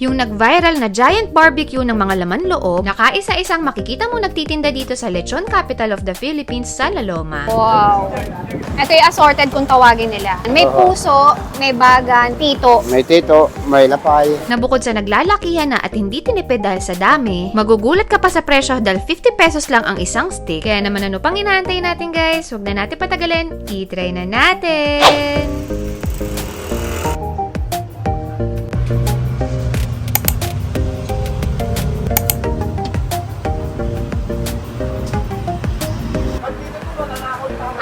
Yung nag-viral na giant barbecue ng mga laman loob, nakaisa-isang makikita mo nagtitinda dito sa Lechon Capital of the Philippines sa La Loma. Wow. Ito yung assorted kung tawagin nila. May puso, may bagan, tito. May tito, may lapay. Na bukod sa naglalakihan na at hindi tinipid dahil sa dami, magugulat ka pa sa presyo dahil 50 pesos lang ang isang stick. Kaya naman ano pang inaantay natin guys, huwag na natin patagalin, i-try na natin!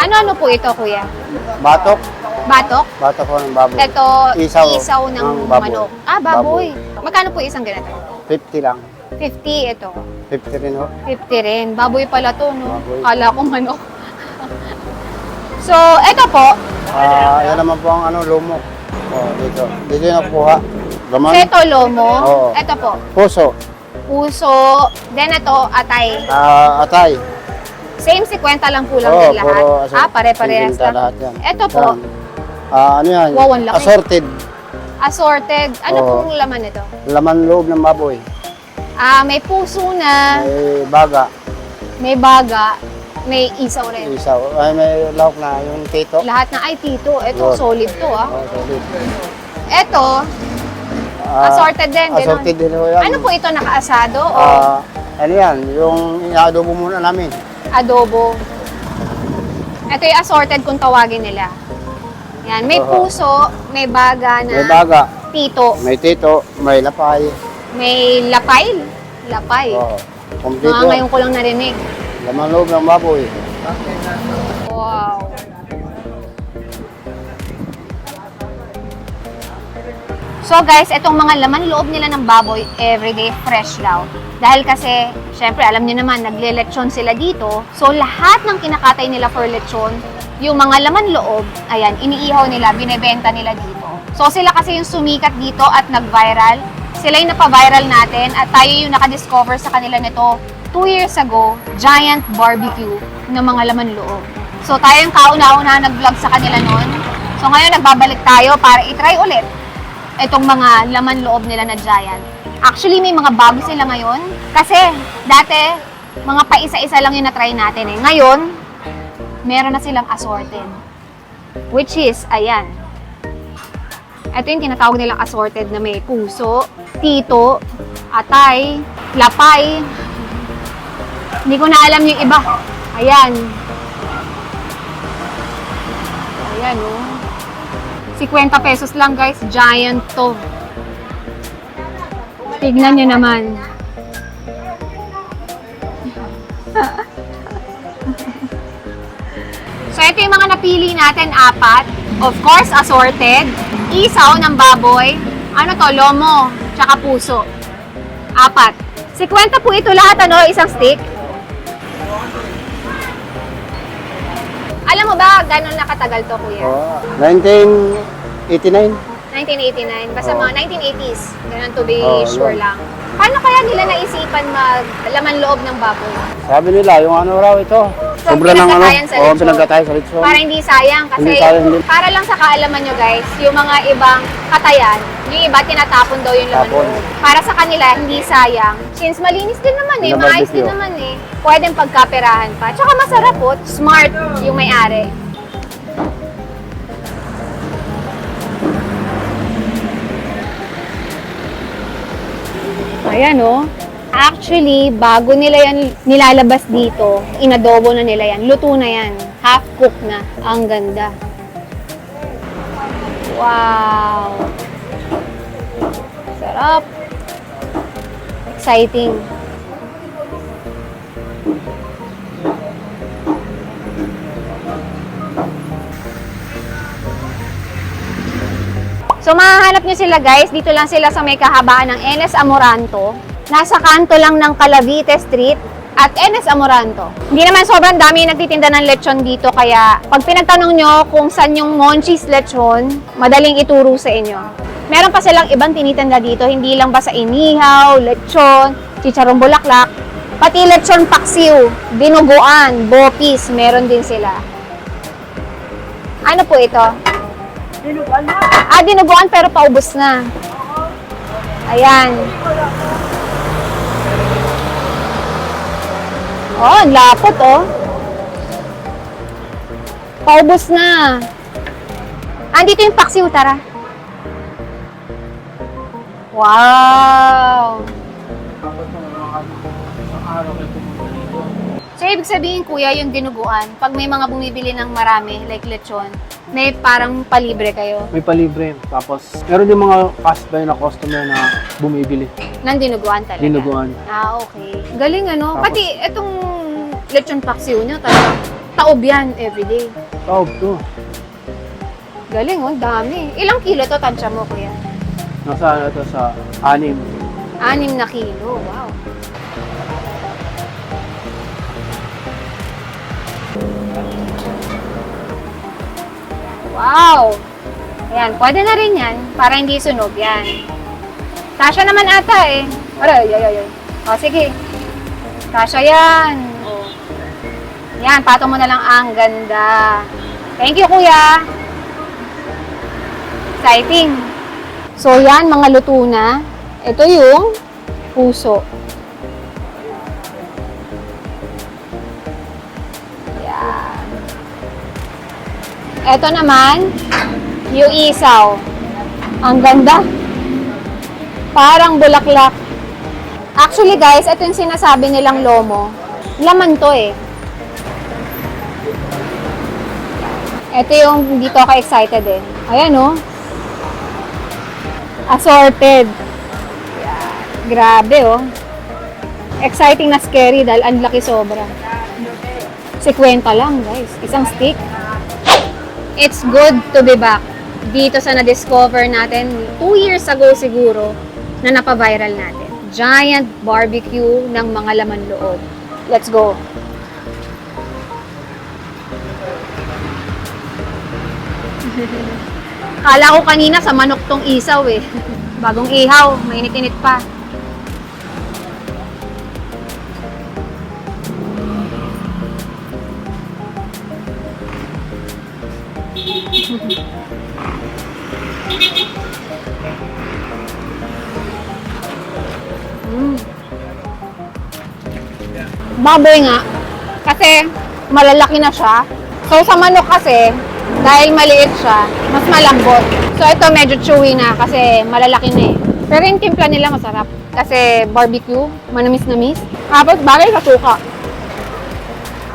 Ano-ano po ito, kuya? Batok. Batok? Batok ko ng baboy. Ito, Isaw. isaw, ng ng baboy. manok. Ah, baboy. Magkano po isang ganito? 50 lang. 50 ito. 50 rin ho. 50 rin. Baboy pala to, no? Baboy. Kala ko manok. so, ito po. Ah, yan naman po ang ano, lumok. Oh, dito. Dito yung nakuha. Gaman. Ito, lomo. Oo. Ito po. Puso. Puso. Then ito, atay. Ah, atay. Same 50 lang po lang Oo, din lahat. puro ah, pare-parehas sinta lang. lahat yan. Ito po. Ah, ano yan? Wow, ang laki. Assorted. assorted. Ano Oo. pong laman nito? Laman loob ng baboy. Ah, may puso na, May baga. may baga, may isaw rin. Isaw. Ay, may lahok na. Yung tito. Lahat na ay tito. Ito, Yun. solid to ah. Oh, solid. Ito, Ah, assorted din. ganun. Assorted din ho yan. Ano po ito, nakaasado o Ah, ano yan? Yung inaadobo muna namin. Adobo? Ito yung assorted kung tawagin nila. Yan, may Oo. puso, may baga na May baga. tito, May tito. May lapay. may lapay. Lapay. Oh, Mga kompleto. ngayon ko lang narinig. Laman loob ng baboy. Wow. So guys, itong mga laman loob nila ng baboy, everyday fresh daw. Dahil kasi, syempre alam niyo naman, nagle-lechon sila dito. So lahat ng kinakatay nila for lechon, yung mga laman loob, ayan, iniihaw nila, binebenta nila dito. So sila kasi yung sumikat dito at nag-viral. Sila yung napa-viral natin at tayo yung nakadiscover sa kanila nito two years ago, giant barbecue ng mga laman loob. So tayo yung kauna-una nag-vlog sa kanila noon. So ngayon nagbabalik tayo para i-try ulit itong mga laman loob nila na giant. Actually, may mga bago sila ngayon. Kasi, dati, mga paisa-isa lang yung na-try natin eh. Ngayon, meron na silang assorted. Which is, ayan. Ito yung tinatawag nilang assorted na may puso, tito, atay, lapay. Hindi ko na alam yung iba. Ayan. Ayan, oh. 50 pesos lang guys, giant to. Tignan nyo naman. so ito yung mga napili natin, apat. Of course, assorted. Isaw ng baboy. Ano to, lomo, tsaka puso. Apat. 50 po ito lahat, ano, isang stick. Alam mo ba, gano'n nakatagal to, kuya? Oh, 1989. 1989. Basta Oo. mga 1980s. Ganun to be Oo, sure yun. lang. Paano kaya nila naisipan mag laman loob ng baboy? Sabi nila, yung ano raw ito. So, Sobra ng ano. pinagkatayan sa Oo, lechon. pinagkatayan sa lechon. Para hindi sayang. Kasi Hindi sayang, hindi. para lang sa kaalaman nyo guys, yung mga ibang katayan, yung iba tinatapon daw yung laman Tapon. loob. Para sa kanila, hindi sayang. Since malinis din naman eh, Na maayos din naman eh. Pwedeng pagkaperahan pa. Tsaka masarap po. Smart yung may-ari. Ayan oh. Actually, bago nila yan nilalabas dito, inadobo na nila yan. Luto na yan. Half cook na. Ang ganda. Wow. Sarap. Exciting. So mahahanap nyo sila guys, dito lang sila sa may kahabaan ng NS Amoranto. Nasa kanto lang ng Calavite Street at NS Amoranto. Hindi naman sobrang dami nagtitinda ng lechon dito kaya pag pinagtanong nyo kung saan yung Monchis lechon, madaling ituro sa inyo. Meron pa silang ibang tinitinda dito, hindi lang basta inihaw, lechon, chicharong bulaklak, pati lechon paksiw, dinuguan, bopis, meron din sila. Ano po ito? Ah, dinuguan pero paubos na. Ayan. Oh, ang lapot oh. Paubos na. Andito yung paksiw, tara. Wow! So, ibig sabihin, kuya, yung dinuguan, pag may mga bumibili ng marami, like lechon, may parang palibre kayo May palibre. Tapos, meron din mga fast buy na customer na bumibili. ng dinuguan talaga. Dinuguan. Ah, okay. Galing ano. Tapos- Pati itong lechon paksiw nyo, talaga, taob yan everyday. Taob to. Galing oh, dami. Ilang kilo to tansya mo, kuya? Nasa ano to sa anim. Anim na kilo. Wow. Wow! Ayan, pwede na rin yan para hindi sunog yan. Kasha naman ata eh. Aray, ay, ay, ay. O, sige. Kasha yan. O. Yan, patong mo na lang ang ganda. Thank you, kuya. Exciting. So, yan, mga luto na. Ito yung puso. Ito naman, yung isaw. Ang ganda. Parang bulaklak. Actually guys, ito yung sinasabi nilang lomo. Laman to eh. Ito yung hindi ko ka-excited eh. Ayan oh. Assorted. Grabe oh. Exciting na scary dahil ang laki sobra. 50 lang guys. Isang stick. It's good to be back dito sa na-discover natin 2 years ago siguro na napaviral natin. Giant barbecue ng mga laman loob. Let's go. Kala ko kanina sa manok tong isaw eh. Bagong ihaw, mainit-init pa. Baboy nga. Kasi malalaki na siya. So sa manok kasi, dahil maliit siya, mas malambot. So ito medyo chewy na kasi malalaki na eh. Pero yung timpla nila masarap. Kasi barbecue, manamis-namis. Tapos bagay sa suka.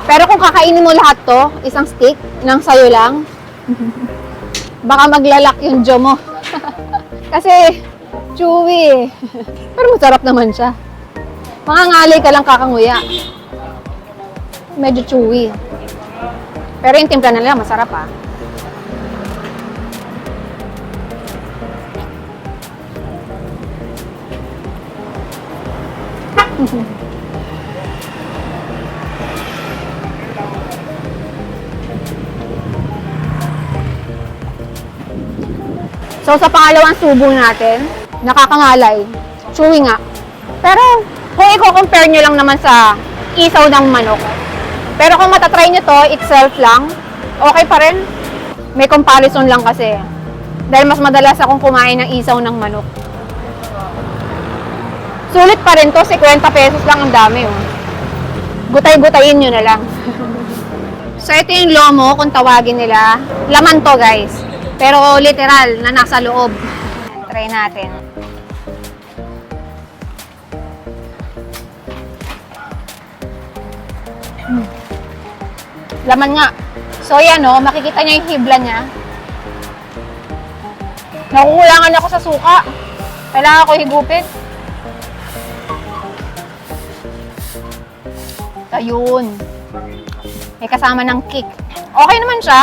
Pero kung kakainin mo lahat to, isang stick, nang sayo lang, baka maglalak yung jaw mo. kasi chewy eh. Pero masarap naman siya. Mga ngalay ka lang kakanguya. Medyo chewy. Pero yung timpla nila masarap ah. So sa pangalawang subo natin, nakakangalay. Chewy nga. Pero kung i-compare nyo lang naman sa isaw ng manok, pero kung matatry nyo to itself lang, okay pa rin. May comparison lang kasi. Dahil mas madalas akong kumain ng isaw ng manok. Sulit pa rin to, 50 pesos lang ang dami. Oh. Gutay-gutayin nyo na lang. so ito yung lomo, kung tawagin nila. Laman to guys. Pero literal, na nasa loob. Try natin. Laman nga. So yan o, makikita niyo yung hibla niya. Nakukulangan ako sa suka. Kailangan ko higupin. Ayun. May kasama ng kick. Okay naman siya.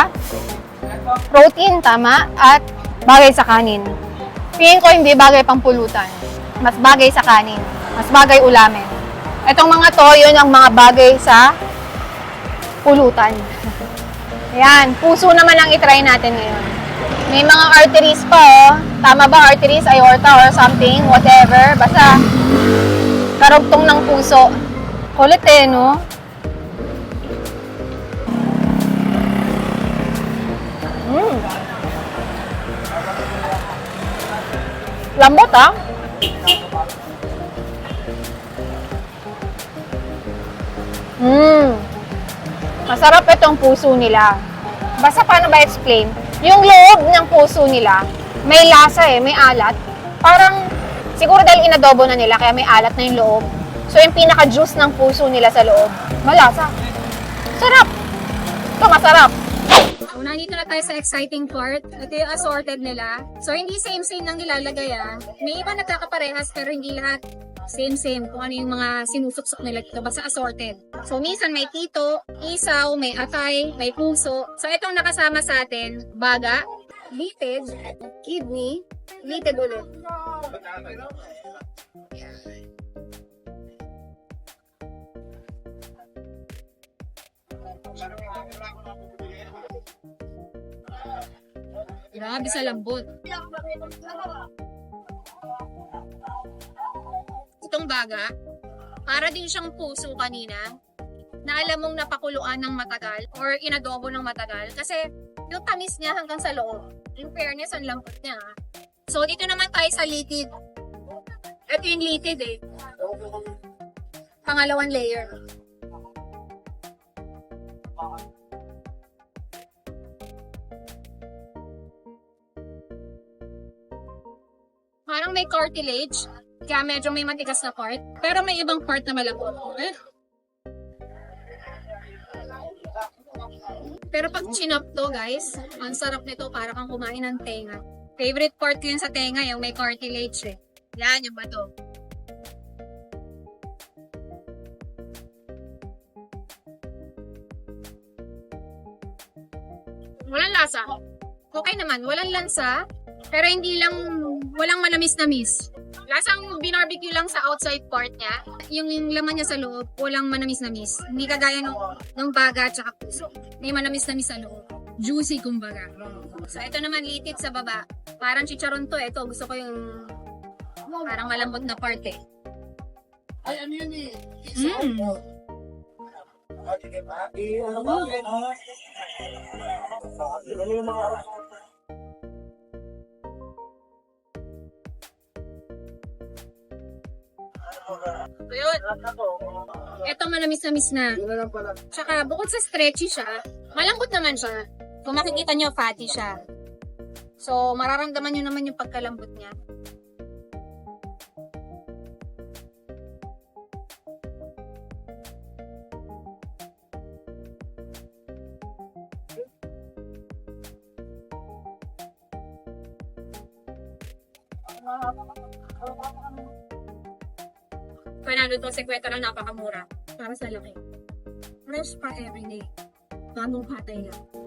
Protein, tama. At bagay sa kanin. Tingin ko hindi bagay pang pulutan. Mas bagay sa kanin. Mas bagay ulamin. Itong mga to, yun ang mga bagay sa pulutan. Ayan, puso naman ang itry natin ngayon. May mga arteries pa, oh. Tama ba, arteries, aorta, or something, whatever. Basta, karugtong ng puso. Kulit eh, no? Mm. Lambot, ah. Mmm. Masarap itong puso nila. Basta paano ba explain? Yung loob ng puso nila, may lasa eh, may alat. Parang, siguro dahil inadobo na nila, kaya may alat na yung loob. So yung pinaka-juice ng puso nila sa loob, malasa. Sarap! Ito, masarap. So, nandito na tayo sa exciting part. Ito yung assorted nila. So, hindi same-same lang nilalagay ah. May iba nagkakaparehas pero hindi lahat same-same kung ano yung mga sinusuksok nila dito. Basta assorted. So, minsan may tito, isaw, may atay, may puso. So, itong nakasama sa atin, baga, litid, kidney, litid ulit. Grabe sa lambot. Baga, para din siyang puso kanina, na alam mong napakuluan ng matagal or inadobo ng matagal. Kasi yung tamis niya hanggang sa loob. In fairness, ang lambot niya. ah. So, dito naman tayo sa litid. Ito yung litid eh. Pangalawang layer. Parang may cartilage. Kaya medyo may matigas na part. Pero may ibang part na malambot. Eh? Pero pag chinop to, guys, ang sarap nito para kang kumain ng tenga. Favorite part ko yun sa tenga, yung may cartilage eh. Yan, yung bato. Walang lasa. Okay naman, walang lansa. Pero hindi lang, walang manamis-namis. Lasang binarbecue lang sa outside part niya. Yung, yung laman niya sa loob, walang manamis-namis. Hindi kagaya nung, nung baga at saka puso. May manamis-namis sa loob. Juicy kumbaga. So ito naman litid sa baba. Parang chicharon to. Ito gusto ko yung parang malambot na part eh. Ay, ano yun eh? Mm. So yun. Ito manamis-namis na. Yun na lang pala. Tsaka bukod sa stretchy siya, malambot naman siya. Kung makikita nyo, fatty siya. So, mararamdaman nyo naman yung pagkalambot niya. Panalo to, 50 lang napakamura. Para sa laki. Fresh pa everyday. Bagong patay lang.